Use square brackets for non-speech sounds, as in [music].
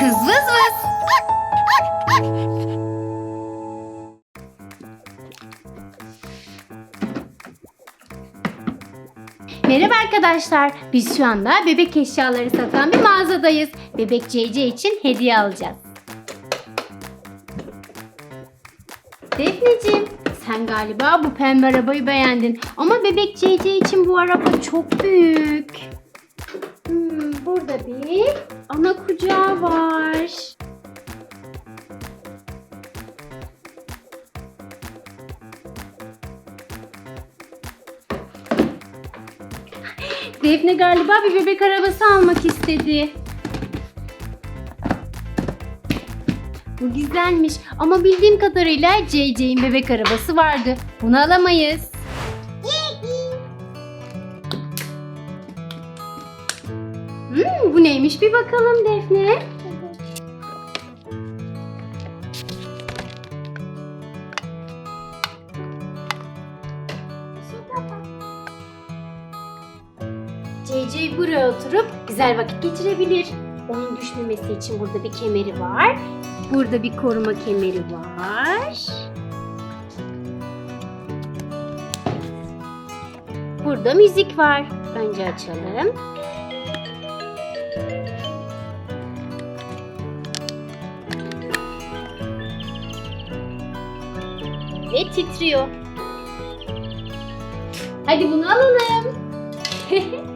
Kız vız vız. Merhaba arkadaşlar. Biz şu anda bebek eşyaları satan bir mağazadayız. Bebek CC için hediye alacağız. Defneciğim, sen galiba bu pembe arabayı beğendin. Ama bebek CC için bu araba çok büyük. Hmm, burada bir ana kucağı var. Defne galiba bir bebek arabası almak istedi. Bu güzelmiş ama bildiğim kadarıyla JJ'in bebek arabası vardı. Bunu alamayız. Hmm, bu neymiş bir bakalım Defne. JJ buraya oturup güzel vakit geçirebilir. Onun düşmemesi için burada bir kemeri var. Burada bir koruma kemeri var. Burada müzik var. Önce açalım. Ve titriyor. Hadi bunu alalım. [laughs]